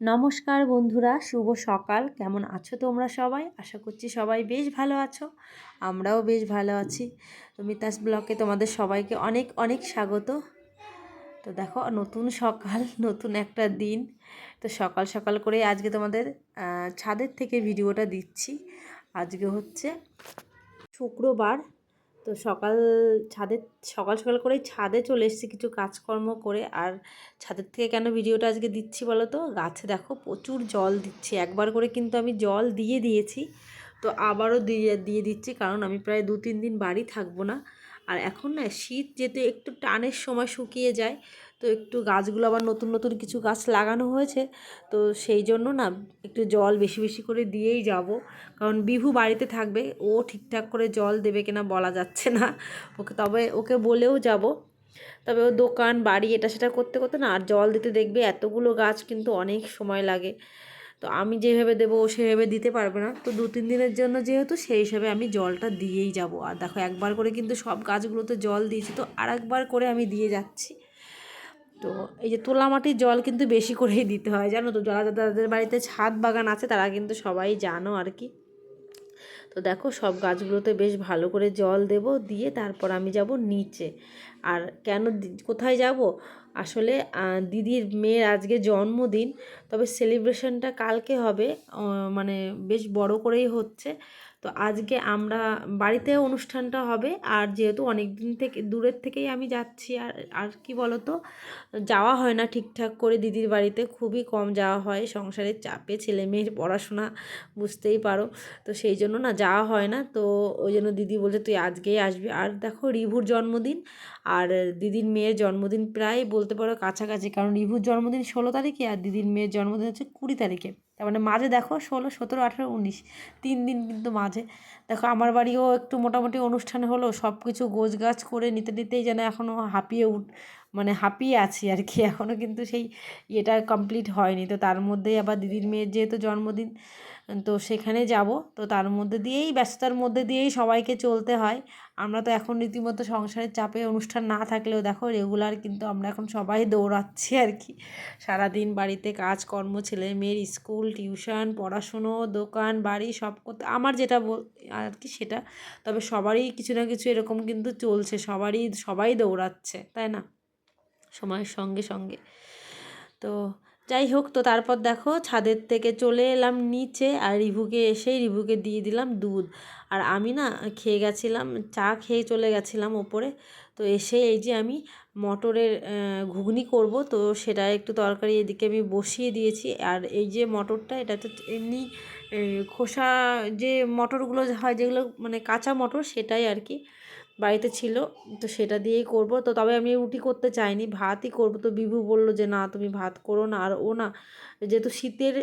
নমস্কার বন্ধুরা, শুভ সকাল। কেমন আছো তোমরা সবাই? আশা করছি সবাই বেশ ভালো আছো। আমরাও বেশ ভালো আছি। তো মিতাস ব্লকে তোমাদের সবাইকে অনেক অনেক স্বাগত। তো দেখো, নতুন সকাল, নতুন একটা দিন। তো সকাল সকাল করে আজকে তোমাদের ছাদের থেকে ভিডিওটা দিচ্ছি। আজকে হচ্ছে শুক্রবার। তো সকাল ছাদে, সকাল সকাল করেই ছাদে চলে এসেছি কিছু কাজকর্ম করে। আর ছাদের থেকে কেন ভিডিওটা আজকে দিচ্ছি বলো তো? গাছে দেখো প্রচুর জল দিচ্ছি। একবার করে কিন্তু আমি জল দিয়ে দিয়েছি। তো আবারও দিয়ে দিয়ে দিচ্ছি কারণ আমি প্রায় দু তিন দিন বাড়ি থাকব না। আর এখন না শীত যেতে একটু টানের সময় শুকিয়ে যায় তো একটু গাছগুলো আবার নতুন নতুন কিছু গাছ লাগানো হয়েছে। তো সেই জন্য না একটু জল বেশি বেশি করে দিয়েই যাব। কারণ বিভু বাড়িতে থাকবে, ও ঠিকঠাক করে জল দেবে কিনা বলা যাচ্ছে না। ওকে, তবে ওকে বলেও যাব। তবে ও দোকান, বাড়ি এটা সেটা করতে করতে না আর জল দিতে দেখবে এতগুলো গাছ কিন্তু অনেক সময় লাগে। তো আমি যেভাবে দেবো ও সেভাবে দিতে পারবে না। তো দু তিন দিনের জন্য যেহেতু সেই হিসাবে আমি জলটা দিয়েই যাব। আর দেখো একবার করে কিন্তু সব গাছগুলোতে জল দিয়েছি, তো আর একবার করে আমি দিয়ে যাচ্ছি। তো এই যে তোলা মাটির জল কিন্তু বেশি করেই দিতে হয়, জানো তো? যারা যাদের বাড়িতে ছাদ বাগান আছে, তারা কিন্তু সবাই জানো আর কি। তো দেখো, সব গাছগুলোতে বেশ ভালো করে জল দেব, দিয়ে তারপর আমি যাব নিচে। আর কেন কোথায় যাব? আসলে দিদির মেয়ের আজকে জন্মদিন তবে সেলিব্রেশনটা কালকে হবে মানে বেশ বড় করেই হচ্ছে। তো আজকে আমরা বাড়িতে অনুষ্ঠানটা হবে, আর যেহেতু অনেক দিন থেকে, দূরের থেকেই আমি যাচ্ছি, আর আর কি বলতো, যাওয়া হয় না ঠিকঠাক করে দিদির বাড়িতে, খুবই কম যাওয়া হয়, সংসারের চাপে ছেলে মেয়ের পড়াশোনা বুঝতেই পারো, তো সেই জন্য না যাওয়া হয় না, তো ওই জন্য দিদি বলছে তুই আজকেই আসবি। আর দেখো রিভুর জন্মদিন, আর দিদির মেয়ের জন্মদিন প্রায় বলতে পারো কাছাকাছি, কারণ রিভুর জন্মদিন ষোলো তারিখে, আর দিদির মেয়ের জন্মদিন হচ্ছে কুড়ি তারিখে। তার মানে মাঝে দেখো ষোলো, সতেরো, আঠেরো, উনিশ, তিন দিন কিন্তু মাঝে। দেখো আমার বাড়িও একটু মোটামুটি অনুষ্ঠান হলো সব কিছু গোছ গাছ করে নিতে নিতেই যেন এখনও হাঁপিয়ে উঠ মানে হাঁপিয়ে আছি আর কি। এখনও কিন্তু সেই ইয়েটা কমপ্লিট হয়নি। তো তার মধ্যেই আবার দিদির মেয়ের যেহেতু জন্মদিন তো সেখানে যাব। তো তার মধ্যে দিয়েই, ব্যস্ততার মধ্যে দিয়েই সবাইকে চলতে হয়। আমরা তো এখন রীতিমতো সংসারের চাপে অনুষ্ঠান না থাকলেও দেখো রেগুলার কিন্তু আমরা এখন সবাই দৌড়াচ্ছি আর কি। সারাদিন বাড়িতে কাজকর্ম, ছেলে মেয়ের স্কুল, টিউশন, পড়াশুনো, দোকান, বাড়ি সব করতে, আমার যেটা বল, আর কি সেটা, তবে সবারই কিছু না কিছু এরকম কিন্তু চলছে, সবারই, সবাই দৌড়াচ্ছে, তাই না? সময়ের সঙ্গে সঙ্গে। তো যাই হোক তো তারপর দেখো ছাদের থেকে চলে এলাম নিচে আর রিভুকে এসেই রিভুকে দিয়ে দিলাম দুধ। আর আমি না খেয়ে গেছিলাম, চা খেয়ে চলে গেছিলাম ওপরে। তো এসে এই যে আমি মটরের ঘুগনি করব, তো সেটা একটু তরকারি এদিকে আমি বসিয়ে দিয়েছি। আর এই যে মটরটা এটা তো এমনি খোসা যে মটরগুলো হয়, যেগুলো মানে কাঁচা মটর, সেটাই আর কি। বাড়িতে ছিল, তো সেটা দিয়েই করব। তো তবে আমি রুটি করতে চাইনি, ভাতই করব। তো বিভু বলল যে, না, তুমি ভাত করো না। আর ও না, যেহেতু শীতের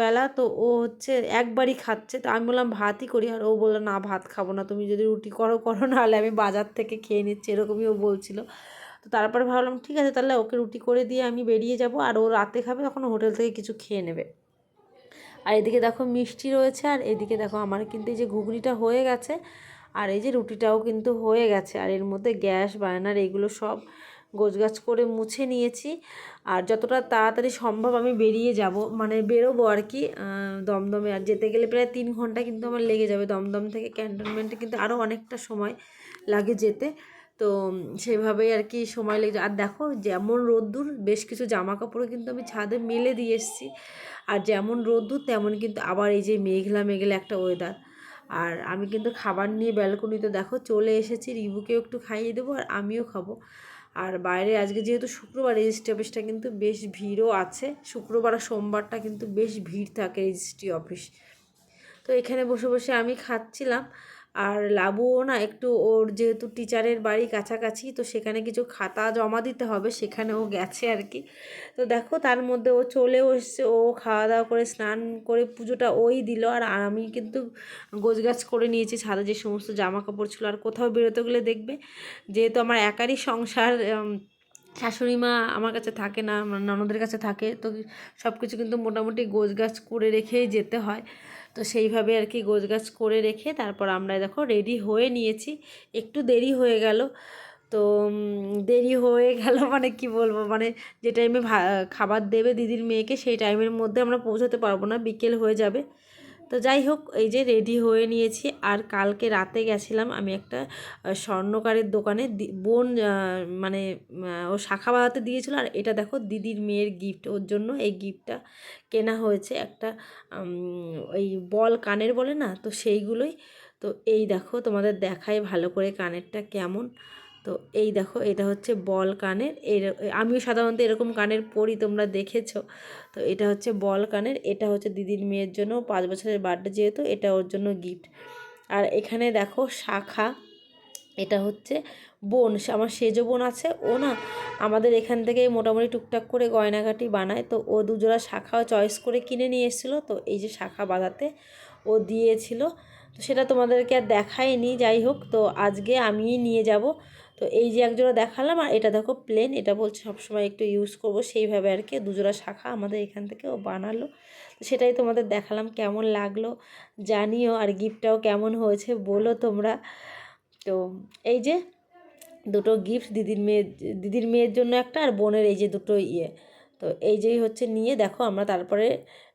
বেলা, তো ও হচ্ছে একবারই খাচ্ছে। তো আমি বললাম, ভাতই করি। আর ও বলল, না, ভাত খাব না। তুমি যদি রুটি করো করো, নাহলে আমি বাজার থেকে খেয়ে নিচ্ছি। এরকমই ও বলছিল। তো তারপরে ভাবলাম, ঠিক আছে, তাহলে ওকে রুটি করে দিয়ে আমি বেরিয়ে যাব। আর ও রাতে খাবে, তখন হোটেল থেকে কিছু খেয়ে নেবে। আর এদিকে দেখো মিষ্টি রয়েছে, আর এদিকে দেখো আমার কিন্তু এই যে ঘুগনিটা হয়ে গেছে। আর এই যে রুটিটাও কিন্তু হয়ে গেছে। আর এর মধ্যে গ্যাস, বার্নার এগুলো সব গোছগাছ করে মুছে নিয়েছি। আর যতটা তাড়াতাড়ি সম্ভব আমি বেরিয়ে যাব। মানে বেরোবো আর কি দমদমে। আর যেতে গেলে প্রায় তিন ঘণ্টা কিন্তু আমার লেগে যাবে। দমদম থেকে ক্যান্টনমেন্টে কিন্তু আরও অনেকটা সময় লাগে যেতে। তো সেভাবেই আর কি সময় লেগে। আর দেখো, যেমন রোদ্দুর, বেশ কিছু জামা কাপড়ও কিন্তু আমি ছাদে মেলে দিয়ে এসেছি। আর যেমন রোদ্দুর, তেমন কিন্তু আবার এই যে মেঘলা মেঘলা একটা ওয়েদার আর আমি কিন্তু খাবার নিয়ে ব্যালকনিতে দেখো চলে এসেছি, রিবুকেও একটু খাইয়ে দেবো আর আমিও খাব। আর বাইরে আজকে যেহেতু শুক্রবার রেজিস্ট্রি অফিসটা কিন্তু বেশ ভিড়ও আছে, শুক্রবার আর সোমবারটা কিন্তু বেশ ভিড় থাকে রেজিস্ট্রি অফিস। তো এখানে বসে বসে আমি খাচ্ছিলাম। আর লাবুও না একটু ওর যেহেতু টিচারের বাড়ি কাছাকাছি, তো সেখানে কিছু খাতা জমা দিতে হবে সেখানে ও গেছে আর কি। তো দেখো তার মধ্যে ও চলেও এসছে, ও খাওয়া দাওয়া করে, স্নান করে পুজোটা ওই দিল। আর আমি কিন্তু গোছগাছ করে নিয়েছি, ছাদে যে সমস্ত জামা কাপড় ছিল, আর কোথাও বেরোতে গেলে দেখবে যেহেতু আমার একারই সংসার শাশুড়ি মা আমার কাছে থাকে না ননদের কাছে থাকে, তো সব কিছু কিন্তু মোটামুটি গোছগাছ করে রেখেই যেতে হয়। তো সেইভাবে আর কি গোছগাছ করে রেখে তারপর আমরা দেখো রেডি হয়ে নিয়েছি। একটু দেরি হয়ে গেল। তো দেরি হয়ে গেল মানে কি বলব? মানে যে টাইমে খাবার দেবে দিদির মেয়েকে সেই টাইমের মধ্যে আমরা পৌঁছাতে পারব না। বিকেল হয়ে যাবে। তো যাই হোক, এই যে রেডি হয়ে নিয়েছি। আর কালকে রাতে গেছিলাম আমি একটা স্বর্ণকারের দোকানে। বোন মানে ও শাখা বাঁধাতে দিয়েছিল। আর এটা দেখো, দিদির মেয়ের গিফট ওর জন্য এই গিফটটা কেনা হয়েছে একটা ওই বল কানের বলে না? তো সেইগুলোই। তো এই দেখো, তোমাদের দেখাই ভালো করে কানেরটা কেমন। তো এই দেখো, এটা হচ্ছে বল কানের, এর, আমিও সাধারণত এরকম কানের পরি, তোমরা দেখেছ। তো এটা হচ্ছে বল কানের, এটা হচ্ছে দিদির মেয়ের জন্য পাঁচ বছরের বার্থডে যেহেতু, এটা ওর জন্য গিফট আর এখানে দেখো শাখা, এটা হচ্ছে বোন আমার সেজ বোন আছে, ও না আমাদের এখান থেকেই মোটামুটি টুকটাক করে গয়নাগাটি বানায়। তো ও দুজোড়া শাখাও চয়েস করে কিনে নিয়ে এসেছিল, তো এই যে শাখা বাঁধাতে ও দিয়েছিল। তো সেটা তোমাদেরকে আর দেখায়নি, যাই হোক, তো আজকে আমিই নিয়ে যাব। তো এই যে একজোড়া দেখালাম, আর এটা দেখো প্লেন এটা বলছে সবসময় একটু ইউজ করব। সেইভাবে আর কি দুজোড়া শাখা আমাদের এখান থেকে ও বানালো। তো সেটাই তোমাদের দেখালাম কেমন লাগল, জানিও আর গিফটটাও কেমন হয়েছে বলো তোমরা। তো এই যে দুটো গিফট দিদির মেয়ের দিদির মেয়ের জন্য একটা আর বোনের এই যে দুটো ইয়ে। তো এই যেই হচ্ছে নিয়ে দেখো আমরা তারপরে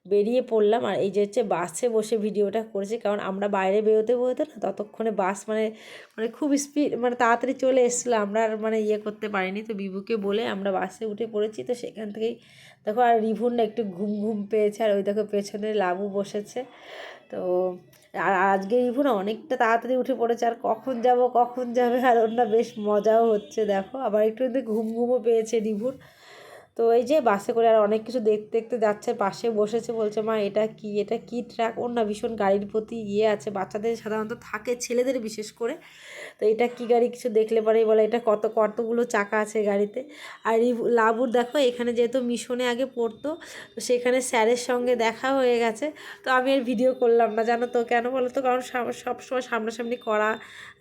বেরিয়ে পড়লাম আর এই যে হচ্ছে বাসে বসে ভিডিওটা করেছি। কারণ আমরা বাইরে বেরোতে বেরোতে না ততক্ষণে বাস মানে মানে খুব স্পিড মানে তাড়াতাড়ি চলে এসেছিল। আমরা আর মানে ইয়ে করতে পারিনি। তো বিভুকে বলে আমরা বাসে উঠে পড়েছি। তো সেখান থেকেই দেখো আর রিভুন না একটু ঘুম ঘুম পেয়েছে। আর ওই দেখো পেছনে লাবু বসেছে। তো আর আজকে রিভু না অনেকটা তাড়াতাড়ি উঠে পড়েছে। আর কখন যাব, কখন যাবে, আর ওর না বেশ মজাও হচ্ছে। দেখো আবার একটু ঘুম ঘুমও পেয়েছে রিভুর। তো এই যে বাসে করে আর অনেক কিছু দেখতে দেখতে যাচ্ছে, পাশে বসেছে, বলছে, মা, এটা কি? এটা কি ট্র্যাক ওর না ভীষণ গাড়ির প্রতি ইয়ে আছে। বাচ্চাদের সাধারণত থাকে ছেলেদের বিশেষ করে। তো এটা কি গাড়ি কিছু দেখলে পরেই বলে, এটা কত, কতগুলো চাকা আছে গাড়িতে? আর লাবুর দেখো, এখানে যেহেতু মিশনে আগে পড়তো, তো সেখানে স্যারের সঙ্গে দেখা হয়ে গেছে। তো আমি আর ভিডিও করলাম না, জানো তো কেন বলো তো? কারণ সব- সবসময় সামনাসামনি করা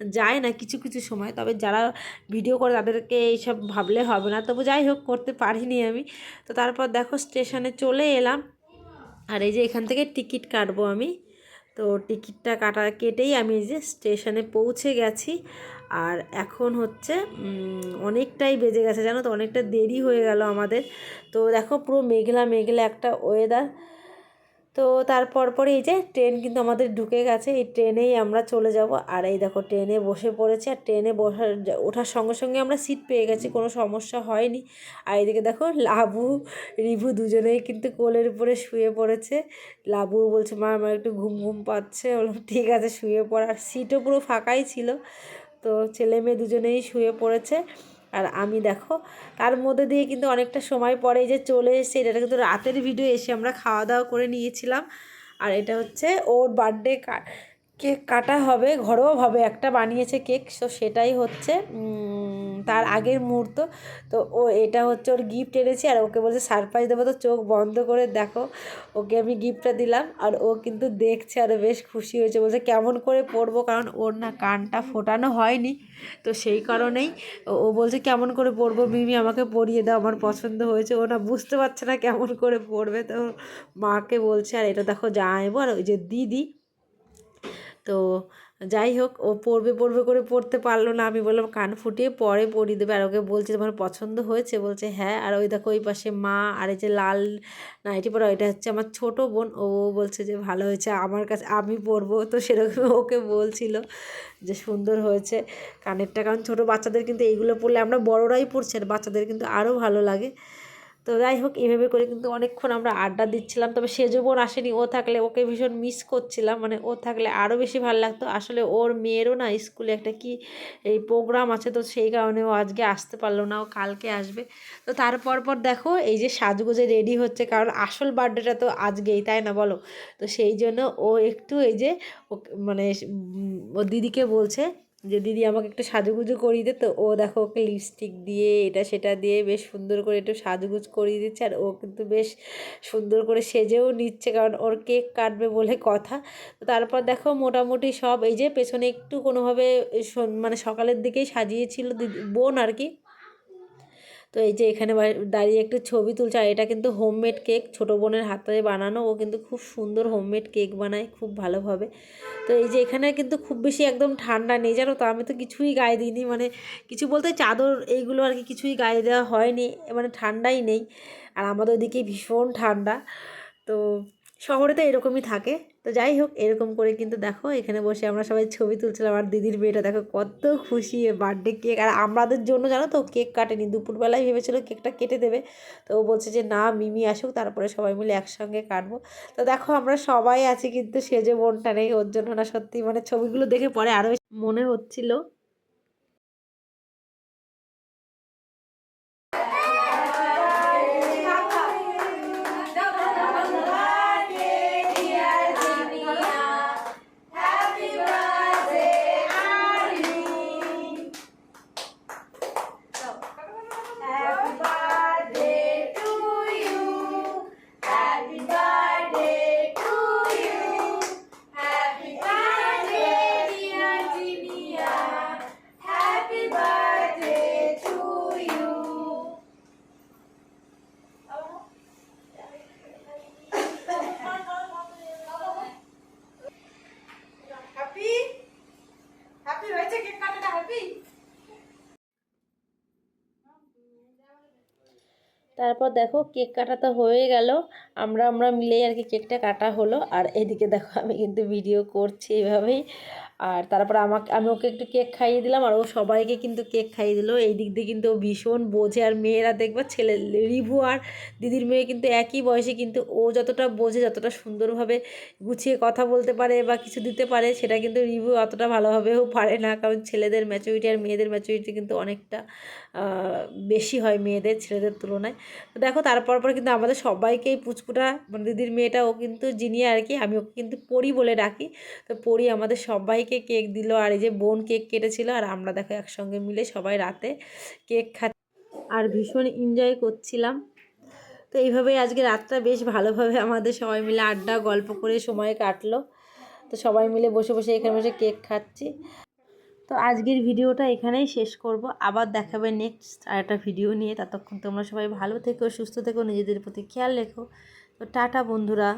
যায় না কিছু কিছু সময়। তবে যারা ভিডিও করে তাদেরকে এইসব ভাবলে হবে না। তবু যাই হোক, করতে পারিনি আমি। তো তারপর দেখো স্টেশনে চলে এলাম। আর এই যে এখান থেকে টিকিট কাটবো আমি। তো টিকিটটা কাটা কেটেই আমি এই যে স্টেশনে পৌঁছে গেছি। আর এখন হচ্ছে অনেকটাই বেজে গেছে, জানো তো? অনেকটা দেরি হয়ে গেল আমাদের। তো দেখো পুরো মেঘলা মেঘলা একটা ওয়েদার তো তারপর পরে এই যে ট্রেন কিন্তু আমাদের ঢুকে গেছে, এই ট্রেনেই আমরা চলে যাব। আর এই দেখো ট্রেনে বসে পড়েছে, আর ট্রেনে বসার ওঠার সঙ্গে সঙ্গে আমরা সিট পেয়ে গেছি, কোনো সমস্যা হয়নি। আর এদিকে দেখো লাবু, রিভু দুজনেই কিন্তু কোলের উপরে শুয়ে পড়েছে। লাবু বলছে, মা, আমার একটু ঘুম ঘুম পাচ্ছে। বললাম, ঠিক আছে, শুয়ে পড়। আর সিটও পুরো ফাঁকাই ছিল। তো ছেলে মেয়ে দুজনেই শুয়ে পড়েছে। আর আমি দেখো, তার মধ্যে দিয়ে কিন্তু অনেকটা সময় পরে যে চলে এসে এটা কিন্তু রাতের ভিডিও এসে আমরা খাওয়া দাওয়া করে নিয়েছিলাম। আর এটা হচ্ছে ওর বার্থডে কেক কাটা হবে, ঘরোয়াভাবে একটা বানিয়েছে কেক সো সেটাই হচ্ছে তার আগের মুহূর্ত। তো ও এটা হচ্ছে ওর গিফট এনেছি আর ওকে বলছে সারপ্রাইজ দেবো। তো চোখ বন্ধ করে দেখো, ওকে আমি গিফটটা দিলাম আর ও কিন্তু দেখছে আর বেশ খুশি হয়েছে। বলছে কেমন করে পরবো? কারণ ওর না কানটা ফোটানো হয়নি। তো সেই কারণেই ও- বলছে কেমন করে পরবো? মিমি আমাকে পরিয়ে দাও, আমার পছন্দ হয়েছে। ও না বুঝতে পারছে না কেমন করে পরবে। তো মাকে বলছে, আর এটা দেখো জানাইবো আর ওই যে দিদি, তো যাই হোক, ও পড়বে পড়বে করে পড়তে পারল না। আমি বললাম, কান ফুটিয়ে পরে পরিয়ে দেবে। আর ওকে বলছে, তোমার পছন্দ হয়েছে? বলছে হ্যাঁ। আর ওই দেখো, ওই পাশে মা আর এই যে লাল নাইটি পরা, ওইটা হচ্ছে আমার ছোট বোন। ও বলছে যে, ভালো হয়েছে, আমার কাছে আমি পরবো। তো সেরকম ওকে বলছিল যে, সুন্দর হয়েছে। কানেরটা, কারণ ছোটো বাচ্চাদের কিন্তু এইগুলো পরলে, আমরা বড়রাই পড়ছি আর বাচ্চাদের কিন্তু আরও ভালো লাগে। তো যাই হোক এইভাবে করে কিন্তু অনেকক্ষণ আমরা আড্ডা দিচ্ছিলাম। তবে সেজো বোন আসেনি, ও থাকলে ওকে ভীষণ মিস করছিলাম। মানে ও থাকলে আরও বেশি ভালো লাগতো। আসলে ওর মেয়েরও না স্কুলে একটা কি, এই প্রোগ্রাম আছে, তো সেই কারণে ও আজকে আসতে পারল না, ও কালকে আসবে। তো তারপর পর দেখো, এই যে সাজগোজে রেডি হচ্ছে, কারণ আসল বার্থডেটা তো আজকেই, তাই না বলো? তো সেই জন্য ও একটু এই যে মানে ও দিদিকে বলছে যে দিদি আমাকে একটু সাজুগুজু করিয়ে দিত ও দেখো ওকে লিপস্টিক দিয়ে, এটা সেটা দিয়ে বেশ সুন্দর করে একটু সাজুগুজ করিয়ে দিচ্ছে আর ও কিন্তু বেশ সুন্দর করে সেজেও নিচ্ছে কারণ ওর কেক কাটবে বলে কথা। তারপর দেখো মোটামুটি সব এই যে পেছনে একটু কোনোভাবে মানে সকালের দিকেই সাজিয়েছিল বোন আর কি। তো এই যে এখানে দাঁড়িয়ে একটু ছবি তুলছে, আর এটা কিন্তু হোমমেড কেক ছোটো বোনের হাতে বানানো, ও কিন্তু খুব সুন্দর হোমমেড কেক বানায়, খুব ভালোভাবে। তো এই যে এখানে কিন্তু খুব বেশি একদম ঠান্ডা নেই, জানো তো? আমি তো কিছুই গায়ে দিইনি মানে কিছু বলতে চাদর এইগুলো আর কি কিছুই গায়ে দেওয়া হয়নি মানে ঠান্ডাই নেই। আর আমাদের ওদিকে ভীষণ ঠান্ডা, তো শহরে তো এরকমই থাকে। তো যাই হোক, এরকম করে কিন্তু দেখো, এখানে বসে আমরা সবাই ছবি তুলছিলাম আর দিদির মেয়েটা দেখো কত খুশি বার্থডে কেক আর আমাদের জন্য জানো তো কেক কাটেনি, দুপুরবেলায় ভেবেছিল কেকটা কেটে দেবে। তো ও বলছে যে, না, মিমি আসুক, তারপরে সবাই মিলে একসঙ্গে কাটবো। তো দেখো আমরা সবাই আছি কিন্তু সেজে মনটা নেই, ওর জন্য না সত্যি মানে ছবিগুলো দেখে পরে আরও মনে হচ্ছিল। তারপর দেখো কেক কাটা তো হয়ে গেল। আমরা আমরা মিলেই আর কি কেকটা কাটা হলো। আর এদিকে দেখো আমি কিন্তু ভিডিও করছি এইভাবেই আর তারপর আমাকে, আমি ওকে একটু কেক খাইয়ে দিলাম আর ও সবাইকে কিন্তু কেক খাইয়ে দিল। এই দিক দিয়ে কিন্তু ও ভীষণ বোঝে আর মেয়েরা দেখবে, ছেলে রিভু আর দিদির মেয়ে কিন্তু একই বয়সে কিন্তু ও যতটা বোঝে, যতটা সুন্দরভাবে গুছিয়ে কথা বলতে পারে বা কিছু দিতে পারে, সেটা কিন্তু রিভু অতটা ভালোভাবেও পারে না। কারণ ছেলেদের ম্যাচুরিটি আর মেয়েদের ম্যাচুরিটি কিন্তু অনেকটা বেশি হয় মেয়েদের ছেলেদের তুলনায়। তো দেখো, তারপর পর কিন্তু আমাদের সবাইকেই পুচকুটা মানে দিদির মেয়েটা, ও কিন্তু যিনি আর কি, আমি ওকে কিন্তু পড়ি বলে ডাকি। তো পড়ি আমাদের সবাইকে কেক দিল, আর এই যে বোন কেক কেটেছিল, আর আমরা দেখো একসঙ্গে মিলে সবাই রাতে কেক খা আর ভীষণ এনজয় করছিলাম। তো এইভাবেই আজকে রাতটা বেশ ভালোভাবে আমাদের সবাই মিলে আড্ডা, গল্প করে সময় কাটলো। তো সবাই মিলে বসে বসে এখানে বসে কেক খাচ্ছি। তো আজকের ভিডিওটা এখানেই শেষ করব। আবার দেখাবে নেক্সট আর একটা ভিডিও নিয়ে। ততক্ষণ তোমরা সবাই ভালো থেকো, সুস্থ থেকো, নিজেদের প্রতি খেয়াল রেখো। তো টাটা বন্ধুরা।